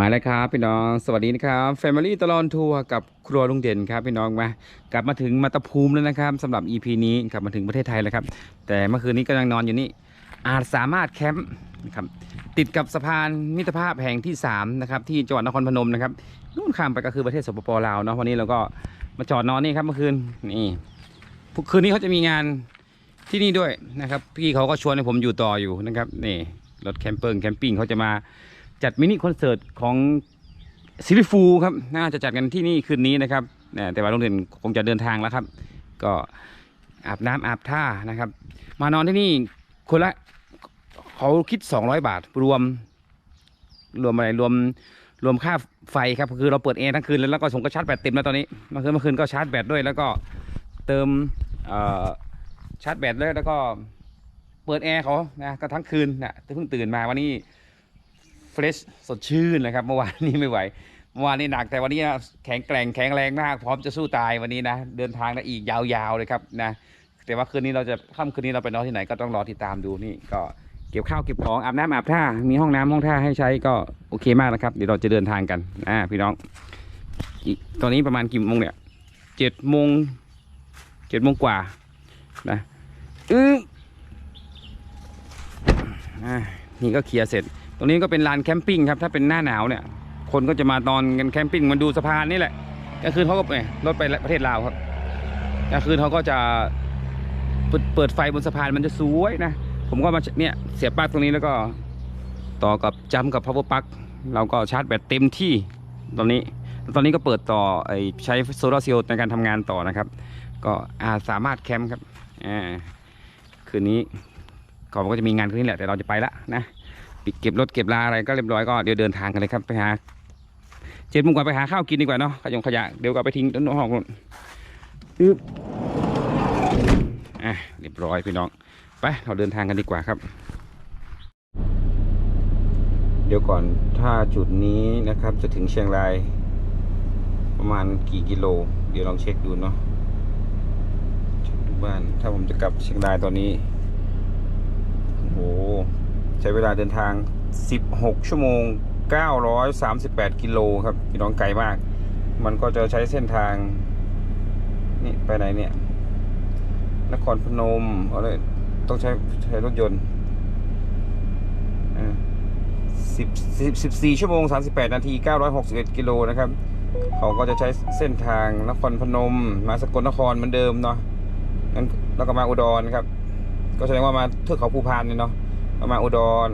มาแล้วครับพี่น้องสวัสดีนะครับ Family ตลอนทัวร์กับครัวลุงเด่นครับพี่น้องมากลับมาถึงมาตาภูมิแล้วนะครับสำหรับ EP นี้กลับมาถึงประเทศไทยแล้วครับ แต่เมื่อคืนนี้ก็ยังนอนอยู่นี่อาจสามารถแคมป์นะครับติดกับสะพานมิตรภาพแห่งที่3นะครับที่จังหวัดนครพนมนะครับนู่นข้ามไปก็คือประเทศสปปลาวเนาะวันนี้เราก็มาจอดนอนนี่ครับเมื่อคืนนี่คืนนี้เขาจะมีงานที่นี่ด้วยนะครับ พี่เขาก็ชวนให้ผมอยู่ต่ออยู่นะครับนี่รถแคมเปอร์แคมปิ้งเขาจะมา จัดมินิคอนเสิร์ตของซิลิฟูครับน่าจะจัดกันที่นี่คืนนี้นะครับแต่ว่าโรงเรียนคงจะเดินทางแล้วครับ ก็อาบน้ำอาบท่านะครับ มานอนที่นี่คนละเขาคิด 200 บาทรวม รวมอะไรรวมรวมค่าไฟครับคือเราเปิดแอร์ทั้งคืนแล้วก็ผมก็ชาร์จแบตเต็มแล้วตอนนี้เมื่อคืนเมื่อคืนก็ชาร์จแบตด้วยแล้วก็เติมชาร์จแบตเลยแล้วก็เปิดแอร์เขานะก็ทั้งคืนนะเพิ่งตื่นมาวันนี้ เฟรชสดชื่นเลยครับ เมื่อวานนี้ไม่ไหวเมื่อวานนี้หนักแต่วันนี้แข็งแกร่งแข็งแรงมาก พร้อมจะสู้ตายวันนี้นะ เดินทางได้อีกยาวๆเลยครับนะแต่ว่าคืนนี้เราจะค่ำคืนนี้เราไปนอนที่ไหนก็ต้องรอติดตามดูนี่ก็เก็บข้าวเก็บของอาบน้ำอาบท่ามีห้องน้ำห้องท่าให้ใช้ก็โอเคมากนะครับ เดี๋ยวเราจะเดินทางกันอ่าพี่น้องตอนนี้ประมาณกี่โมงเนี่ยเจ็ดโมงเจ็ดโมงกว่านะอืออ่านี่ก็เคลียร์เสร็จ ตรงนี้ก็เป็นลานแคมปิ้งครับถ้าเป็นหน้าหนาวเนี่ย คนก็จะมานอนกันแคมปิ้งมันดูสะพานนี่แหละกลางคืนเขาก็เอ้ยรถไปประเทศลาวครับกลางคืนเขาก็จะเปิดไฟบนสะพานมันจะสวยนะ ผมก็มาเนี่ยเสียบปลั๊กตรงนี้แล้วก็ต่อกับจัมกับ power plug เราก็ชาร์จแบตเต็มที่ตอนนี้ ตอนนี้ก็เปิดต่อไอใช้โซลาร์เซลล์ในการทำงานต่อนะครับ ก็อาสามารถแคมป์ครับอ่าคืนนี้เขาก็จะมีงานคืนนี้แหละแต่เราจะไปละนะ ปิดเก็บรถเก็บลาอะไรก็เรียบร้อยก็เดี๋ยวเดินทางกันเลยครับไปหาเจ็ดโมงกว่าไปหาข้าวกินดีกว่าเนาะขยงขยะเดี๋ยวก็ไปทิ้งต้นหอกนู่นอึ๊บอะเรียบร้อยพี่น้องไปเราเดินทางกันดีกว่าครับ เดี๋ยวก่อนถ้าจุดนี้นะครับจะถึงเชียงราย ประมาณกี่กิโล เดี๋ยวลองเช็คดูเนาะเช็คดูบ้าน ถ้าผมจะกลับเชียงรายตอนนี้โอ้โห ใช้เวลาเดินทาง 16 ชั่วโมง 938 กิโลครับพี่น้องไกลมาก มันก็จะใช้เส้นทาง นี่ไปไหนเนี่ย นครพนมอะไรต้องใช้ใช้รถยนต์สิบสิบสิบสี่ชั่วโมง 38 นาที 961 กิโลนะครับเขาก็จะใช้เส้นทางนครพนม มาสกลนครเหมือนเดิมเนาะงั้นแล้วก็มาอุดรครับ ก็แสดงว่ามาเทือกเขาภูพานเนี่ยเนาะ ก็มาอุดร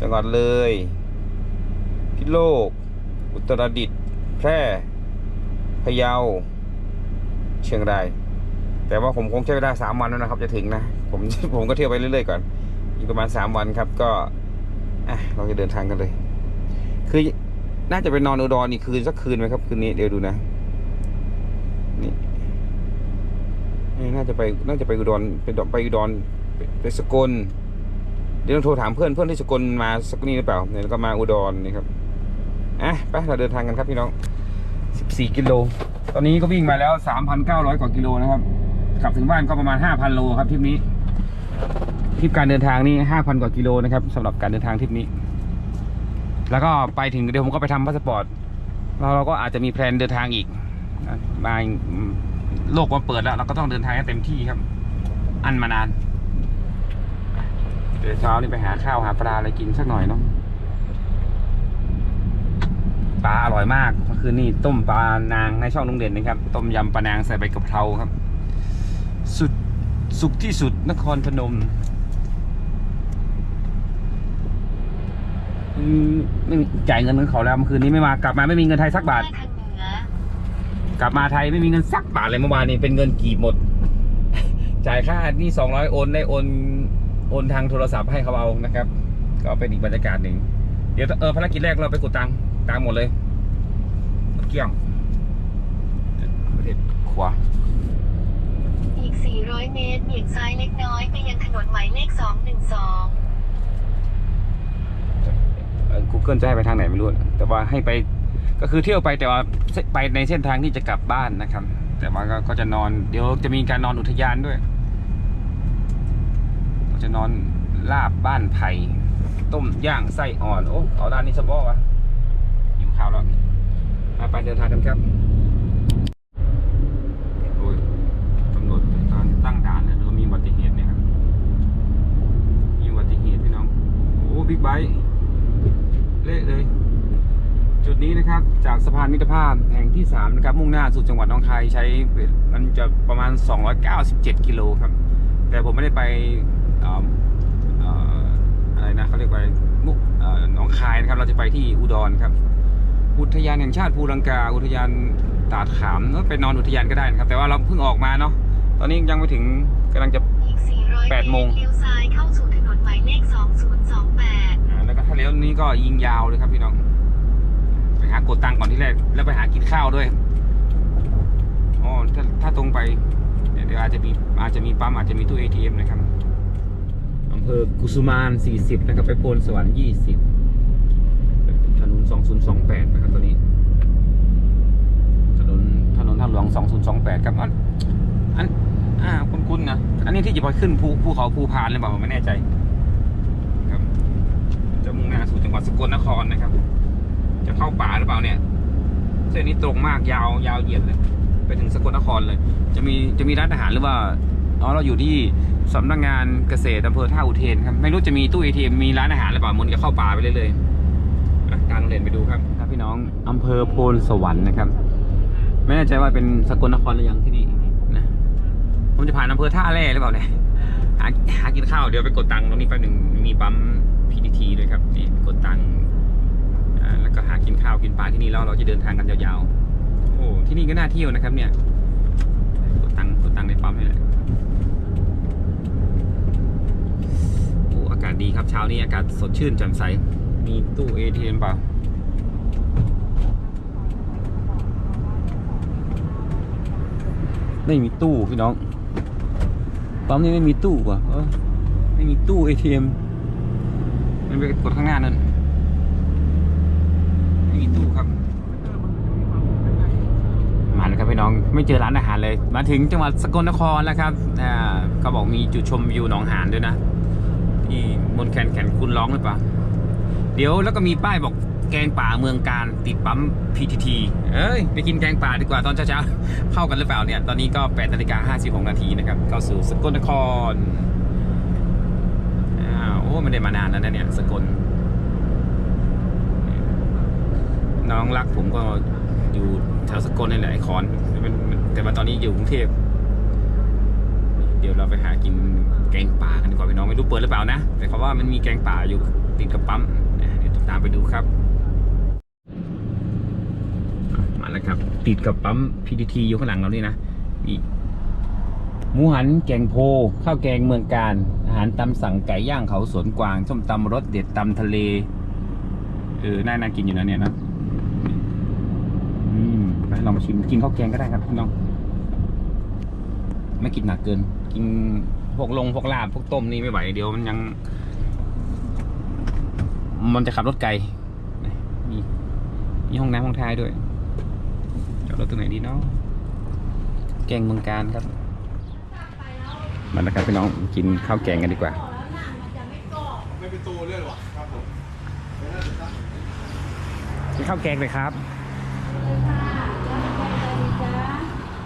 จังหวัดเลย พิษโลก อุตรดิตถ์แพร่ พะเยา เชียงราย แต่ว่าผมคงใช้เวลาสามวันแล้วนะครับ จะถึงนะ ผมผมก็เที่ยวไปเรื่อยๆก่อน อีกประมาณสามวันครับ ก็อะเราจะเดินทางกันเลย คือน่าจะไปนอนอุดรอีกคืนสักคืนไหมครับคืนนี้เดี๋ยวดูนะนี่น่าจะไปน่าจะไปอุดรไปดไปอุดรไปสกล เดี๋ยวต้องโทรถามเพื่อนเพื่อนที่สกลมาสักนี่หรือเปล่าเนี่ยแล้วก็มาอุดรนี่ครับอะไปเราเดินทางกันครับพี่น้อง 14 กิโล ตอนนี้ก็วิ่งมาแล้ว 3,900 กว่ากิโลนะครับขับถึงบ้านก็ประมาณ 5,000 โลครับทริปนี้ทริปการเดินทางนี่ 5,000 กว่ากิโลนะครับสำหรับการเดินทางทริปนี้ แล้วก็ไปถึงเดี๋ยวผมก็ไปทำพาสปอร์ตแล้วเราก็อาจจะมีแพลนเดินทางอีกมาโลกมาเปิดแล้ว เราก็ต้องเดินทางให้เต็มที่ครับ อันมานาน เดี๋ยวเช้านี่ไปหาข้าวหาปลาอะไรกินสักหน่อยเนาะปลาอร่อยมากเมื่อคืนนี้ต้มปลานางในช่องลุงเด่นนะครับ ต้มยำปลานางใส่ใบกะเพราครับ สุดสุดที่สุดนครพนมอืมไม่มีจ่ายเงินของเขาแล้วเมื่อคืนนี้ไม่มากลับมาไม่มีเงินไทยสักบาททางเหนือกลับมาไทยไม่มีเงินสักบาทเลยเมื่อวานนี้เป็นเงินกีบหมด จ่ายค่านี่สองร้อยโอนได้โอน โอนทางโทรศัพท์ให้เขาเอานะครับ ก็เป็นอีกบรรยากาศหนึ่งเดี๋ยวเออภารกิจแรกเราไปกดตังค์ตังค์หมดเลยเกลี้ยงประเทศขวาอีก 400 เมตรเบี่ยงซ้ายเล็กน้อยไปยังถนนหมายเลข 212เอ่อ Google จะให้ไปทางไหนไม่รู้ แต่ว่าให้ไปก็คือเที่ยวไปแต่ว่าไปในเส้นทางที่จะกลับบ้านนะครับ แต่ว่าก็ก็จะนอนเดี๋ยวจะมีการนอนอุทยานด้วยก็ จะนอนลาบบ้านไผ่ต้มย่างไส้อ่อน โอ้เอาด้านนี้สะบอวะข่าวแล้วไปไปเดินทางกันครับโอ้ยตำรวจตอนตั้งด่านเนี่ยดูว่ามีอุบัติเหตุเนี่ยครับมีอุบัติเหตุพี่น้องโอ้บิ๊กไบค์เละเลย จุดนี้นะครับ จากสะพานมิตรภาพแห่งที่ 3 นะครับ มุ่งหน้าสู่จังหวัดหนองคายใช้มันจะประมาณ 297 กิโลครับ แต่ผมไม่ได้ไป อ่อเอ่ออะไรนะเขาเรียกว่ามุกเอ่อหนองคายนะครับ เราจะไปที่อุดรครับ อุทยานแห่งชาติภูลังกา อุทยานตาดขามแล้วไปนอนอุทยานก็ได้นะครับ แต่ว่าเราเพิ่งออกมาเนาะตอนนี้ยังไม่ถึงกำลังจะอีก400แปดโมงเลี้ยวซ้ายเข้าสู่ถนนหมายเลข2028อ่าแล้วก็ถ้าเลี้ยวนี้ก็ยิงยาวเลยครับพี่น้องไปหากดตังค์ก่อนที่แรกแล้วไปหากินข้าวด้วยอ๋อถ้าถ้าตรงไปเดี๋ยวเดี๋ยวอาจจะมีอาจจะมีปั๊มอาจจะมีตู้ ATM นะครับอำ เภอกุสุมาน 40 นะครับ ไปโพนสวรรค์ 20 ถนน 2028 นะครับตอนนี้ ถนน ถนนทางหลวง 2028 ครับ อัน อัน อ่า คุ้นๆนะ อันนี้ที่จะไปขึ้นภูภูเขาภูพานหรือเปล่าผมไม่แน่ใจ ครับ จะมุ่งหน้าสู่จังหวัดสกลนครนะครับ จะเข้าป่าหรือเปล่าเนี่ย เส้นนี้ตรงมากยาวยาวเหยียดเลย ไปถึงสกลนครเลย จะมี จะมีร้านอาหารหรือว่า อ๋อ เราอยู่ที่ สำนักงานเกษตรอำเภอท่าอุเทนครับ ไม่รู้จะมีตู้เอทีเอ็มมีร้านอาหารหรือเปล่ามันจะเข้าป่าไปเรื่อยๆกลางเลนไปดูครับครับพี่น้องอำเภอโพนสวรรค์นะครับ ไม่แน่ใจว่าเป็นสกลนครหรือยังที่นี่นะผมจะผ่านอำเภอท่าแร่หรือเปล่าเนี่ยหาหากินข้าวเดี๋ยวไปกดตังค์ตรงนี้แป๊บหนึ่งมีปั๊ม PTT ด้วยครับนี่กดตังค์แล้วก็หากินข้าวกินปลาที่นี่แล้วเราจะเดินทางกันยาวๆโอ้ที่นี่ก็น่าเที่ยวนะครับ เนี่ยกดตังค์กดตังค์ในปั๊มนี่แหละโอ้อากาศดีครับเช้านี้อากาศสดชื่นแจ่มใส มีตู้ ATM เปล่าไม่มีตู้พี่น้องปั๊มนี้ไม่มีตู้ว่ะไม่มีตู้ ATM มันไปกดข้างหน้านั่นไม่มีตู้ครับมาแล้วครับพี่น้องไม่เจอร้านอาหารเลย มาถึงจังหวัดสกลนครแล้วครับอ่าเขาบอกมีจุดชมวิวหนองหานด้วยนะ ที่มนแคนแข่นคุณร้องหรือเปล่า เดี๋ยวแล้วก็มีป้ายบอกแกงป่าเมืองการติดปั๊ม PTT เอ้ยไปกินแกงป่าดีกว่าตอนเช้าๆ เข้ากันหรือเปล่าเนี่ย ตอนนี้ก็8นาฬิกา56นาทีนะครับ เข้าสู่สกลนครอ้าวโอ้ไม่ได้มานานแล้วนะเนี่ย สกล น้องรักผมก็อยู่แถวสกลนี่แหละไอคอนมันมันแต่ว่าตอนนี้อยู่กรุงเทพ เดี๋ยวเราไปหากิน แกงป่ากันดีกว่าพี่น้องไม่รู้เปิดหรือเปล่านะ แต่เขาว่ามันมีแกงป่าอยู่ติดกับปั๊มเดี๋ยวตามไปดูครับ มาแล้วครับ ติดกับปั๊ม PTT อยู่ข้างหลังเรานี่นะมีหมูหันแกงโพข้าวแกงเมืองการ อาหารตามสั่งไก่ย่างเขาสวนกวางส้มตำรสเด็ดตำทะเลเออน่าน่ากินอยู่นะเนี่ยนะอืมลองมาชิมกินข้าวแกงก็ได้ครับพี่น้อง ไม่กินหนักเกิน กินพวกลงพวกลาบพวกต้มนี่ไม่ไหวเดี๋ยวมันยัง มันจะขับรถไกลมีมีห้องน้ำห้องท้ายด้วยจอดรถตรงไหนดีเนาะแกงเมืองการครับมาแล้วครับพี่น้องกินข้าวแกงกันดีกว่าไม่เป็นตัวเลยเหรอครับผมกินข้าวแกงเลยครับ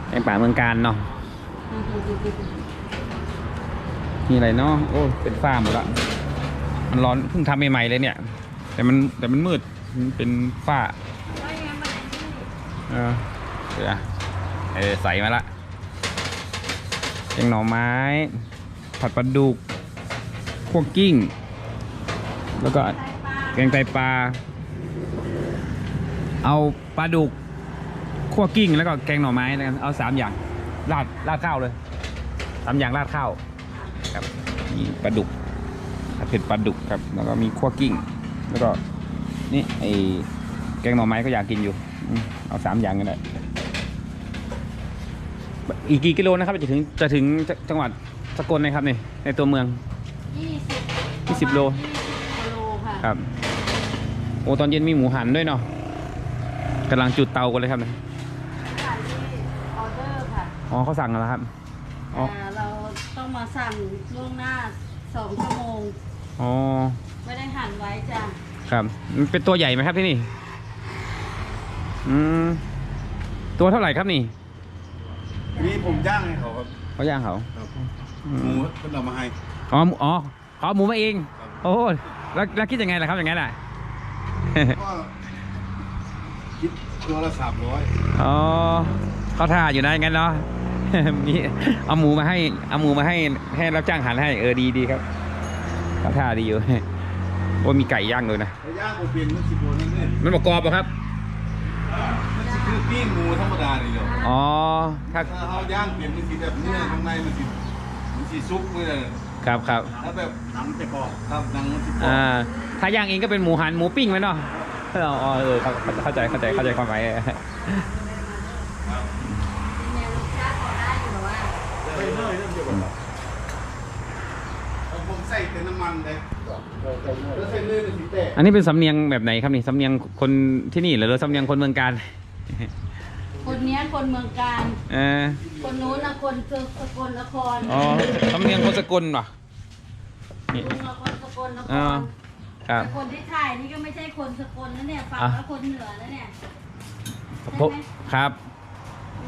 แกงป่าเมืองการเนาะ มีอะไรเนาะโอ้เป็นฝ้าหมดละมันร้อนเพิ่งทำใหม่ๆเลยเนี่ย แต่มันแต่มันมืดมันเป็นฝ้าเออเดี๋ยวเออใสมาละแกงหน่อไม้ ผัดปลาดุกคั่วกิ้ง แล้วก็แกงไตปลา เอาปลาดุกคั่วกิ้ง แล้วก็แกงหน่อไม้นะครับเอาสามอย่าง ราดราดข้าวเลยสามอย่างราดข้าวครับมีปลาดุกผัดเผ็ดปลาดุกครับ แล้วก็มีคั่วกิ้ง แล้วก็นี่ไอแกงหน่อไม้ก็อยากกินอยู่อืมเอาสามอย่างกันเลยอีกกี่กิโลนะครับจะถึงจะถึงจังหวัดสกลนะครับนี่ในตัวเมืองยี่สิบยี่สิบโลยี่สิบโลค่ะครับ โอ้ตอนเย็นมีหมูหันด้วยเนาะกำลังจุดเตากันเลยครับเนี่ยขายที่ออเด อร์ค่ะอ๋อเขาสั่งกันแล้วครับ อ๋อ อ่าเราต้องมาสั่งล่วงหน้าสองชั่วโมง อ๋อ ไม่ได้หั่นไว้จ้ะครับมันเป็นตัวใหญ่ไหมครับที่นี่ อืม ตัวเท่าไหร่ครับนี่นี่ผมย่างให้เขาครับเขาย่างเขาอืหมูมเพิ่นเอามาให้ อ๋อหมูอ๋อเขาเอาหมูมาเอง ครับ โอ้แล้วแล้วคิดยังไงล่ะครับอย่างนั้นล่ะ ก็คิดตัวละสามร้อยอ๋อเขาท่าอยู่นะอย่างนั้นเนาะ มีเอาหมูมาให้ เอาหมูมาให้ ให้รับจ้างหันให้ เออดีดีครับเขาท่าดีอยู่โอ้มีไก่ย่างเลยนะแล้วย่างโอเปลี่ยนมันสิบโลนั่นเนี่ยมันประกรอบเหรอครับมันสิคือปิ้งหมูธรรมดาเลยเหรออ๋อถ้าถ้าเขาย่างเปลี่ยนมันสิแบบเนื้อข้างในมันสิมันสิซุกเลยครับครับถ้าแบบหนังจะกรอบครับหนังมันสิกรอบอ่า ถ้าย่างเองก็เป็นหมูหันหมูปิ้งไหมเนาะเอออ๋อเออเข้าเข้าใจเข้าใจเข้าใจความหมาย เนี่ยรสชาติพอได้อยู่แต่ว่า ไป เลยเรื่องเดียวกันผมใส่แต่น้ำมันเลยแล้วใส่เนยมันสิแตกอันนี้เป็นสำเนียงแบบไหนครับนี่สำเนียงคนที่นี่หรือสำเนียงคนเมืองการ คนเนี้ยคนเมืองการ เออ คนนู้นนะคนสกลนครอ๋อสำเนียงคนสกลเหรอนี่ลุงอะคนสกลนคอ่ารครับ แต่คนที่ถ่ายนี่ก็ไม่ใช่คนสกลนะเนี่ยฝั่งอะ แล้วคนเหนือนะเนี่ยครับ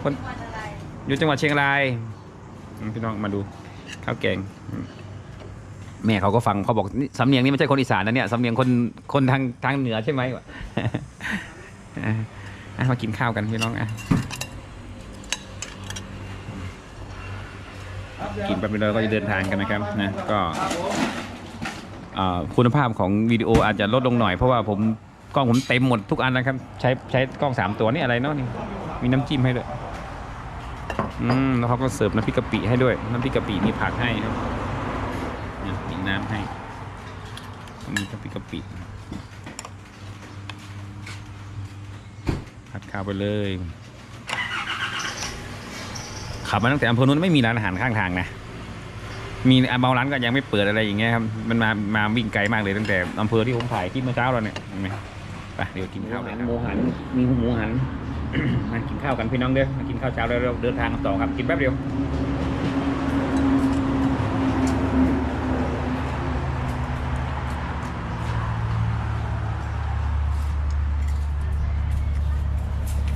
คน จังหวัดอะไรอยู่จังหวัดเชียงราย พี่น้องมาดูข้าวแกงอืมแม่เขาก็ฟังเขาบอกนี่สำเนียงนี้ไม่ใช่คนอีสานนะเนี่ยสำเนียงคนคนทางทางเหนือใช่ไหมวะอะอะมากินข้าวกันพี่น้องอะกินไปเป็นเราก็จะเดินทางกันนะครับนะก็ครับผมอ่าคุณภาพของวิดีโออาจจะลดลงหน่อยเพราะว่าผมกล้องผมเต็มหมดทุกอันนะครับ ใช้ใช้กล้องสามตัวนี่อะไรเนาะนี่มีน้ำจิ้มให้ด้วย อืมแล้วเขาก็เสิร์ฟน้ำพริกกะปิให้ด้วย น้ำพริกกะปิมีผักให้ครับนี่มีน้ำให้มีน้ำพริกกะปิผัดข้าวไปเลยขับมาตั้งแต่อำเภอนู้นไม่มีร้านอาหารข้างทางนะมีบางร้านก็ยังไม่เปิดอะไรอย่างเงี้ยครับ มันมามาวิ่งไกลมากเลยตั้งแต่อำเภอที่ผมถ่ายคลิปเมื่อเช้าเราเนี่ยไปเดี๋ยวกินข้าวเลยหมูหันมีหมูหัน มากินข้าวกันพี่น้องเด้อมากินข้าวเช้าแล้วเราเดินทางกันต่อครับกินแป๊บเดียว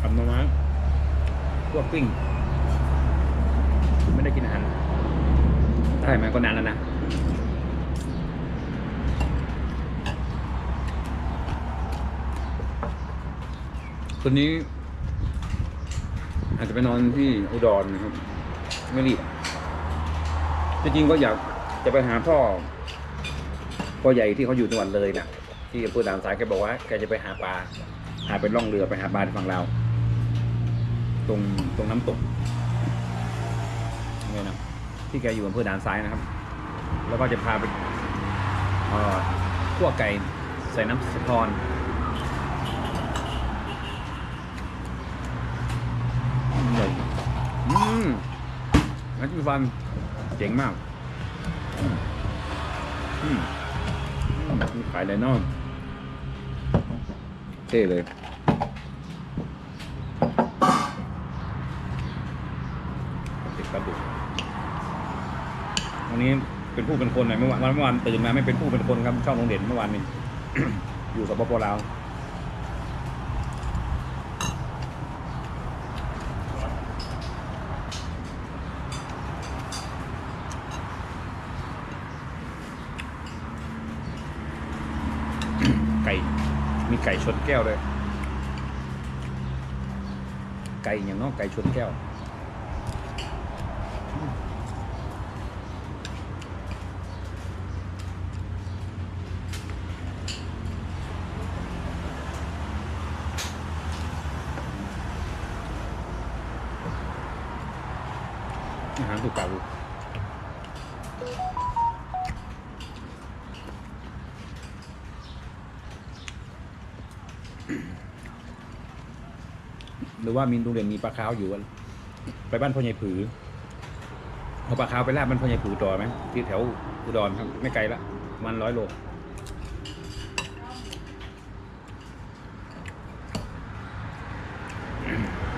ทำมามาพวกปิ้งไม่ได้กินอาหารใช่ไหมก็นานแล้วนะคืนนี้ อาจจะไปนอนที่อุดรนะครับ ไม่รีบจริงๆก็อยากจะไปหาพ่อพ่อใหญ่ที่เขาอยู่จังหวัดเลยนะที่อำเภอด่านซ้ายแกบอกว่าแกจะไปหาปลาหาไปล่องเรือไปหาปลาที่ฝั่งลาตรงตรงน้ำตกนี่นะที่แกอยู่อำเภอด่านซ้ายนะครับ แล้วก็จะพาไปเอ่อขั่วไก่ใส่น้ำสะทอนอืมเลยอืม นักจิฟันเจ๋งมากอืมอืมมีขายไดนอนเท่เลยติดปลาดุกวันนี้เป็นผู้เป็นคนหน่อยเมื่อวานเมื่อวานตื่นมาไม่เป็นผู้เป็นคนครับช่องโรงเด่นเมื่อวานนี้อยู่กับปปลาวไก่ มีไก่ ชนแก้วเลย ไก่อย่างเน้องไก่ชนแก้วอาหารถูกปาก รือว่ามีโรงเรียนมีปลาขาวอยู่วะไปบ้านพ่อใหญ่ผือเอาปลาขาวไปลาบบ้านพ่อใหญ่ผือต่อไหมที่แถวอุดรครับไม่ไกลละมันร้อยโล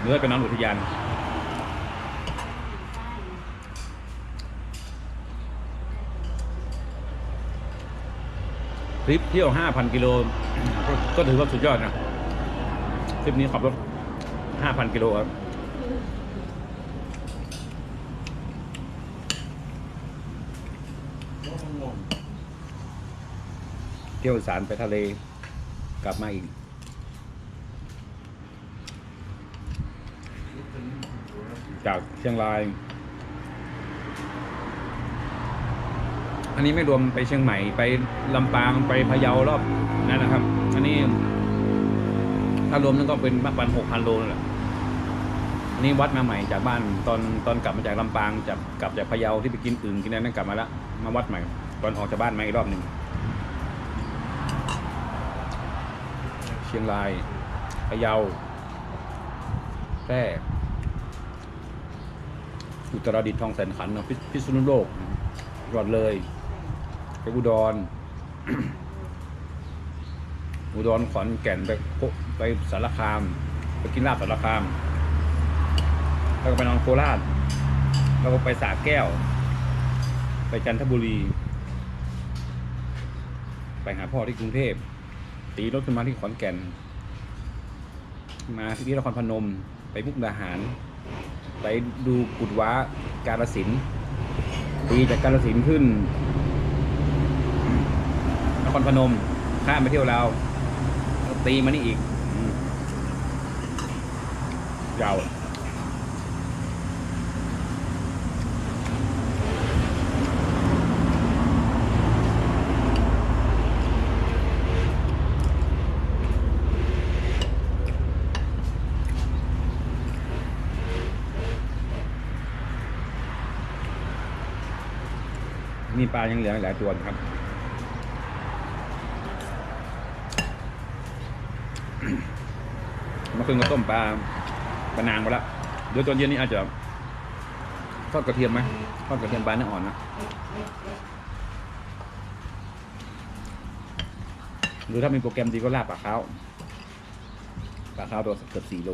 หรือว่าไปนอนอุทยานทริปเที่ยว 5,000 กิโล ก็ถือว่าสุดยอดนะ ทริปนี้ขับรถ ห้าพันกิโลครับเที่ยวสารไปทะเลกลับมาอีก จากเชียงราย อันนี้ไม่รวมไปเชียงใหม่ไปลำปางไปพะเยารอบนั่นนะครับ อันนี้ถ้ารวมนั่นก็เป็นมากกว่าหกพันโลนั่นแหละ นนี้วัดมาใหม่จากบ้านตอนตอนกลับมาจากลำปางจากกลับจากพะเยาที่ไปกินอึ่งกินอะไรนั่นกลับมาแล้วมาวัดใหม่ ตอนออกจากบ้านมาอีกรอบหนึ่งเชียงรายพะเยาแพร่อุตรดิตถ์ทองแสนขันนะพิพิษณุโลกรอดเลยไปอุดรอุดรขอนแก่นไปไปสารคาม ไปกินลาบสารคาม แล้วก็ไปนอนโคราช แล้วก็ไปสระแก้ว ไปจันทบุรี ไปหาพ่อที่กรุงเทพ ตีรถขึ้นมาที่ขอนแก่น มาที่นครพนม ไปมุกดาหาร ไปดูกุดว้ากาลสินตีจากกาลสินขึ้น นครพนม ข้ามไปเที่ยวลาตีมานี่อีกยาว มีปลายังเหลืออีกหลายตัวนะครับ เมื่อคืนก็ต้มปลาปลานางไปแล้วเดี๋ยวตอนเย็นนี้อาจจะทอดกระเทียมไหมทอดกระเทียมปลาเนื้ออ่อนนะหรือถ้ามีโปรแกรมดีก็ลาบปลาข้าวปลาข้าวตัวเกือบสี่โล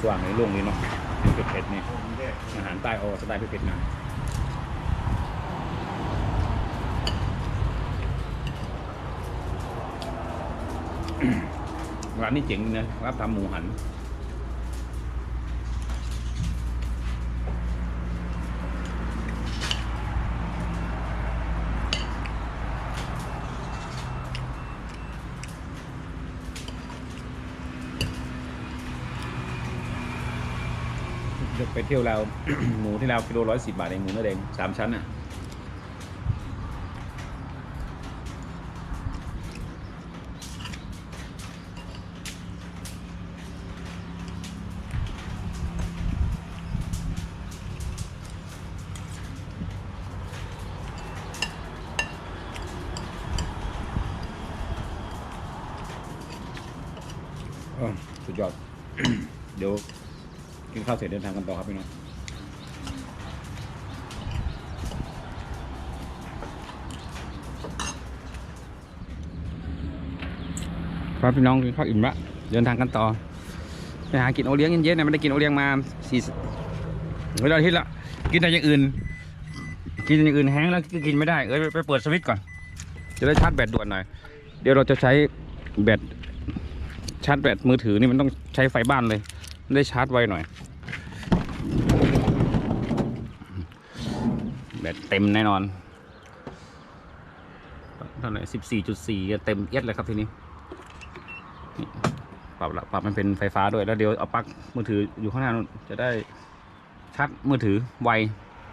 สว่างในโล่งนี้เนาะเผ็ดเผ็ดๆนี่อาหารใต้ออสไตล์เผ็ดๆนะร้านนี้เจ๋งนะรับทำหมูหัน ไปเที่ยวเรา หมูที่เรากิโลร้อยสิบบาทเองหมูเนื้อแดงสามชั้นอะเออสุดยอดเดี๋ยว กินข้าวเสร็จเดินทางกันต่อครับพี่น้องครับพี่น้องกินข้าวอิ่มละเดินทางกันต่อไปหากินโอเลี้ยงเย็นๆนะไม่ได้กินโอเลี้ยงมาสี่เวลาทิตย์ละกินแต่อย่างอื่น กินอย่างอื่นแห้งแล้วก็กินไม่ได้เอ้ยไปเปิดสวิตช์ก่อน จะได้ชาร์จแบตด่วนหน่อย เดี๋ยวเราจะใช้แบตชาร์จแบตมือถือนี่มันต้องใช้ไฟบ้านเลย ได้ชาร์จไวหน่อย แบตเต็มแน่นอนเท่าไหร่สิบสี่จุดสี่เต็มเอียดเลยครับทีนี้ปรับละปรับมันเป็นไฟฟ้าด้วยแล้วเดี๋ยวเอาปลั๊กมือถืออยู่ข้างหน้านู้นจะได้ชาร์จมือถือไว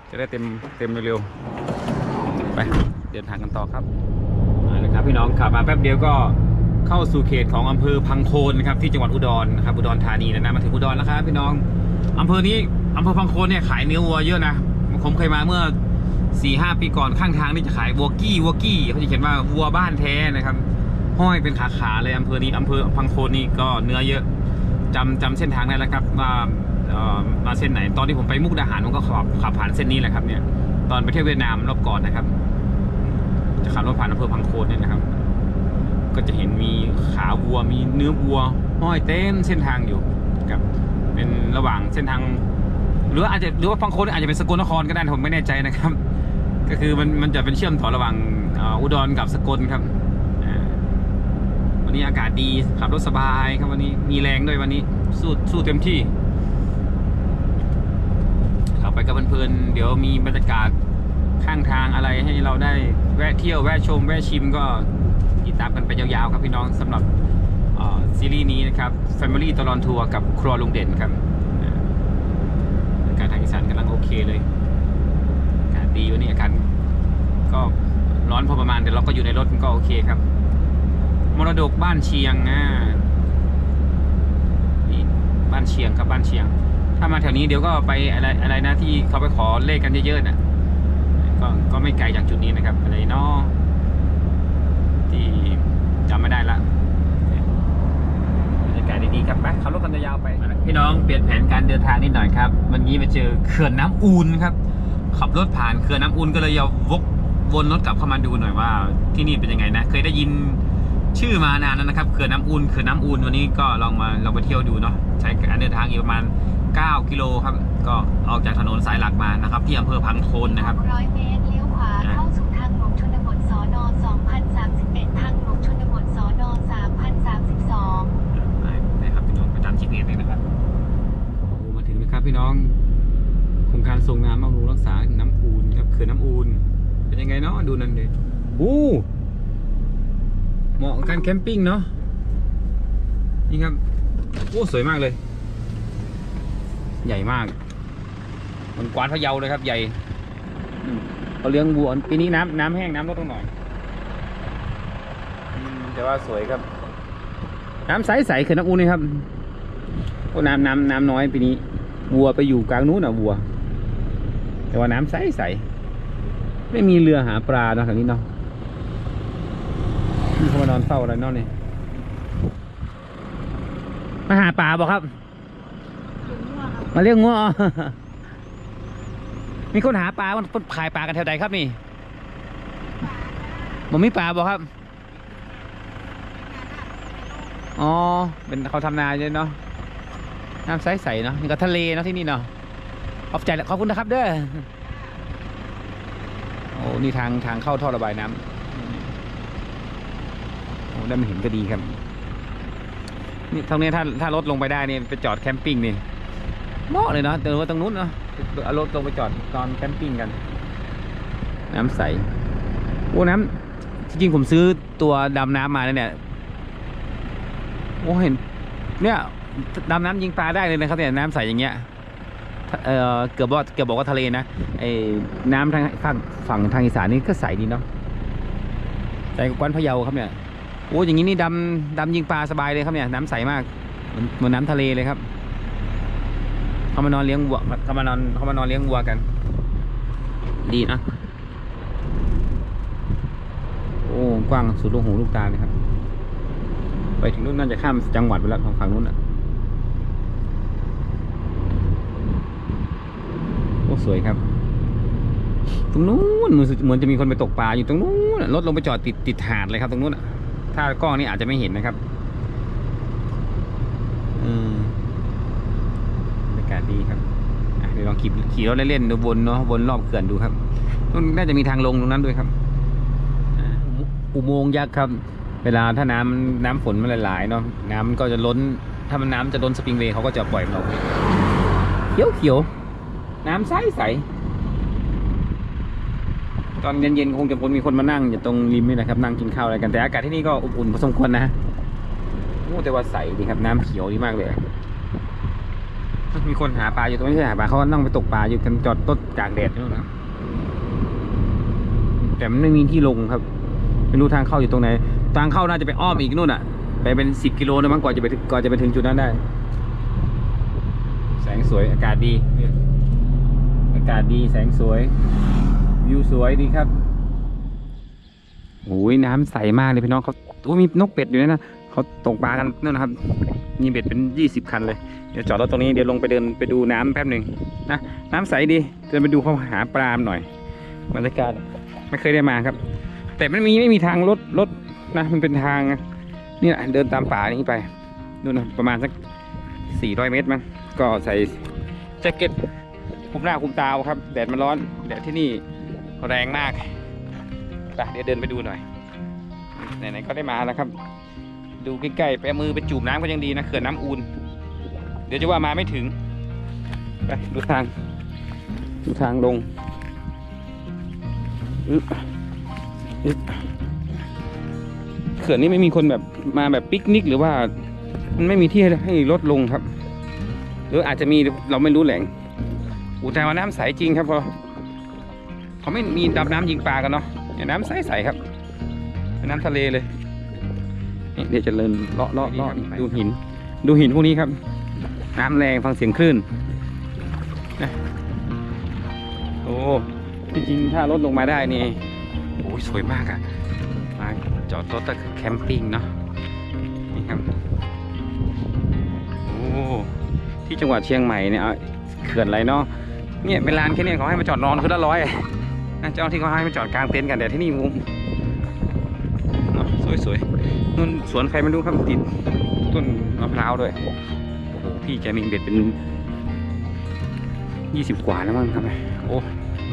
จะได้เต็มเต็มเร็วๆไปเดินทางกันต่อครับเอาละครับพี่น้องขับมาแป๊บเดียวก็ เข้าสู่เขตของอำเภอพังโคนนะครับที่จังหวัดอุดรนะครับอุดรธานีแล้วนะมาถึงอุดรแล้วครับพี่น้องอำเภอนี้อำเภอพังโคนเนี่ยขายเนื้อวัวเยอะนะผมเคยมาเมื่อสี่ห้าปีก่อนข้างทางนี่จะขายวัวกี้วัวกี้เขาจะเขียนว่าวัวบ้านแท้นะครับห้อยเป็นขาขาๆเลยอำเภอนี้อำเภอพังโคนนี่ก็เนื้อเยอะจำจำเส้นทางได้แล้วครับว่าเอ่อมาเส้นไหน ตอนที่ผมไปมุกดาหารผมก็ขับขับผ่านเส้นนี้แหละครับเนี่ยตอนไปเที่ยวเวียดนามรอบก่อนนะครับ จะขับรถผ่านอำเภอพังโคนเนี่ยนะครับ ก็จะเห็นมีขาวัวมีเนื้อวัว ห้อยเต้นเส้นทางอยู่ครับเป็นระหว่างเส้นทาง หรืออาจจะหรือว่าบางคนอาจจะเป็นสกลนครก็ได้ผมไม่แน่ใจนะครับ ก็คือมันมันจะเป็นเชื่อมต่อระหว่างอุดรกับสกลครับวันนี้อากาศดีขับรถสบายครับวันนี้มีแรงด้วยวันนี้ สู้สู้เต็มที่ขับไปกับเพลินๆเดี๋ยวมีบรรยากาศข้างทางอะไรให้เราได้แวะเที่ยวแวะชม แวะชิมก็ ติดตามกันไปยาวๆครับพี่น้องสำหรับซีรีส์นี้นะครับ Family ตลอนทัวร์กับครัวลุงเด่นครับอากาศทางอีสานกำลังโอเคเลยอากาศดีวันนี้อากาศก็ร้อนพอประมาณแต่เราก็อยู่ในรถมันก็โอเคครับ มรดกบ้านเชียงนะนี่บ้านเชียงครับบ้านเชียง ถ้ามาแถวนี้เดี๋ยวก็ไปอะไรอะไรนะที่เขาไปขอเลขกันเยอะๆน่ะก็ก็ไม่ไกลจากจุดนี้นะครับอะไรเนาะ ที่จำไม่ได้ละบรรยากาศดีๆครับไปขับรถกันยาวๆไป พี่น้องเปลี่ยนแผนการเดินทางนิดหน่อยครับ วันนี้มาเจอเขื่อนน้ำอูนครับ ขับรถผ่านเขื่อนน้ำอุ่นก็เลยจะวกวนรถกลับเข้ามาดูหน่อยว่า ที่นี่เป็นยังไงนะ เคยได้ยินชื่อมานานแล้วนะครับเขื่อนน้ำอุ่นเขื่อนน้ำอุ่นวันนี้ก็ลองมาลองไปเที่ยวดูเนาะใช้การเดินทางอีกประมาณ 9 กิโลครับ ก็ออกจากถนนสายหลักมานะครับ ที่อำเภอพังโคนนะครับ600เมตร เลี้ยวขวา เข้าสู่ทางหลวงชนบทสอนอ2031 ทางหลวงชนบทสอนอ3032 นะครับพี่น้องไปตาม GPS เลยนะครับโอ้มาถึงนะครับ พี่น้องโครงการส่งน้ำบำรุงรักษาน้ำอูนครับเขื่อนน้ำอูนเป็นยังไงเนาะดูนั่นดิโอ้เหมาะกับการแคมปิ้งเนาะนี่ครับโอ้สวยมากเลย ใหญ่มาก มันกวานพะเยาเลยครับ ใหญ่เขาเลี้ยงวัวปีนี้น้ำน้ำแห้งน้ำลดลงหน่อยอแต่ว่าสวยครับ น้ำใสใสๆเขื่อนน้ำอูนนี่ครับโอ้น้ำน้ำน้ำน้อยปีนี้ วัวไปอยู่กลางนู้นอะวัว แต่ว่าน้ำใสใสไม่มีเรือหาปลาเนาะแถวนี้เนาะนี่เขามานอนเฝ้าอะไรเนอกนี่มาหาปลาบอกครับ มาเรียกงัวอ๋อมีคนหาปลามันขายปลากันแถวใดครับนี่ผมมีปลาบอกครับ อ๋อ เป็นเขาทำนาเลยเนาะ น้ำใสๆเนาะนี่ก็ทะเลเนาะที่นี่เนาะขอบใจขอบคุณนะครับเด้อโอ้นี่ทางทางเข้าท่อระบายน้ำโอ้ได้มาเห็นก็ดีครับ นี่ตรงนี้ถ้าถ้ารถลงไปได้นี่ไปจอดแคมปิ้งนี่เหมาะเลยเนาะแต่ว่าตรงนู้นเนาะเอารถลงไปจอดตอนแคมปิ้งกัน น้ำใสโอ้น้ำจริงๆผมซื้อตัวดำน้ำมาแล้วเนี่ยโอ้เห็น เนี่ย ดำน้ำยิงปลาได้เลยนะครับเนี่ยน้ำใสอย่างเงี้ยเออเกือบว่าเกือบบอกว่าทะเลนะไอ้น้ำทางฝั่งฝั่งทางอีสานนี่ก็ใสดีเนาะใสกว่ากวนพะเยาครับเนี่ยโอ้อย่างนี้นี่ดำดำยิงปลาสบายเลยครับเนี่ยน้ำใสมากเหมือนเหมือนน้ำทะเลเลยครับเขามานอนเลี้ยงวัวเขามานอนเขามานอนเลี้ยงวัวกัน ดีนะโอ้กว้างสุดลูกหูลูกตาเลยครับ ไปถึงนู้นน่าจะข้ามจังหวัดไปแล้วทางฝั่งนู้นอะ โอ้ สวยครับตรงนู้นเหมือนเหมือนจะมีคนไปตกปลาอยู่ตรงนู้นรถลงไปจอดติดติดหาดเลยครับ ตรงนู้นถ้ากล้องนี่อาจจะไม่เห็นนะครับอืมบรรยากาศดีครับเดี๋ยวลองขี่ขี่รถเล่นๆดูวนเนาะวนรอบเขื่อนดูครับนู่นน่าจะมีทางลงตรงนั้นด้วยครับอุโมงค์ยักษ์ครับ เวลาถ้าน้ำน้ำฝนมันหลายๆเนาะน้ำมันก็จะล้น ถ้ามันน้ำจะล้นสปริงเวย์เขาก็จะปล่อยมันออกเขียวเขียว น้ำใสใสตอนเย็นๆคงจะมีคนมานั่งอยู่ตรงริมนี่นะครับนั่งกินข้าวอะไรกันแต่อากาศที่นี่ก็อบอุ่นพอสมควรนะโอ้แต่ว่าใสดีครับ น้ำเขียวดีมากเลย มีคนหาปลาอยู่ตรงนี้ไม่ใช่หาปลาเขาก็นั่งไปตกปลาอยู่กันจอดต้นกลางแดดอยู่นะแต่มันไม่มีที่ลงครับไม่รู้ทางเข้าอยู่ตรงไหน ทางเข้าน่าจะไปอ้อมอีกนู่นอะ ไปเป็นสิบกิโลนะมั้งกว่าจะไปก่อนจะไปถึงจุดนั้นได้ แสงสวยอากาศดีเนี่ยากาศดีแสงสวย วิวสวยดีครับโอ้ยน้ำใสมากเลยพี่น้องเขาโอ้มีนกเป็ดอยู่ด้วยนะเขาตกปลากันนั่นนะครับมีเบ็ดเป็นยี่สิบคันเลยเดี๋ยวจอดรถตรงนี้เดี๋ยวลงไปเดินไปดูน้ำแป๊บหนึ่งนะน้ำใสดีเดินไปดูเขาหาปลาหน่อยบรรยากาศไม่เคยได้มาครับ แต่มันมีไม่มีทางรถรถนะมันเป็นทางนี่แหละเดินตามป่านี้ไปนู่นนะประมาณสักสี่ร้อยเมตรมั้งก็ใส่แจ็คเก็ต คุมหน้าคุมตาเอาครับ แดดมันร้อน แดดที่นี่แรงมากไปเดี๋ยวเดินไปดูหน่อย ไหนๆก็ได้มาแล้วครับ ดูใกล้ๆ ไปมือไปจูบน้ำก็ยังดีนะ เขื่อนน้ำอูน เดี๋ยวจะว่ามาไม่ถึง ไปดูทาง ดูทางลงอึ๊บอึ๊บเขื่อนนี้ไม่มีคนแบบมาแบบปิกนิกหรือว่า มันไม่มีที่ให้รถลงครับ หรืออาจจะมีเราไม่รู้แหล่ง อูแต่ว่าน้ำใสจริงครับพราะเขาไม่มีดำน้ำยิงปลากันเนาะเนี่ยน้ำใสๆครับเป็นน้ำทะเลเลยนี่เดี๋ยวจะเดินเลาะเลาะเลาะดูหิน ดูหินพวกนี้ครับ น้ำแรงฟังเสียงคลื่นนะโอ้จริงๆถ้ารถลงมาได้นี่โอ้ยสวยมากอะมาจอดรถก็คือแคมปิ้งเนาะนี่ครับโอ้ที่จังหวัดเชียงใหม่เนี่ยเอาเขื่อนอะไรเนาะ เนี่ยเป็นลานแค่เนี้เขาให้มาจอดนอนคือละร้อยนะเจ้าที่เขาให้มาจอดกลางเต็นท์กันแต่ที่นี่มุมสวยๆนู่นสวนใครไม่รู้ครับติดต้นมะพร้าวด้วยโอ้โหพี่แกมีเบ็ดเป็นยี่สิบกว่าแล้วมั้งครับโอ้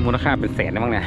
มูลค่าเป็นแสนแล้วมั้งเนี่ย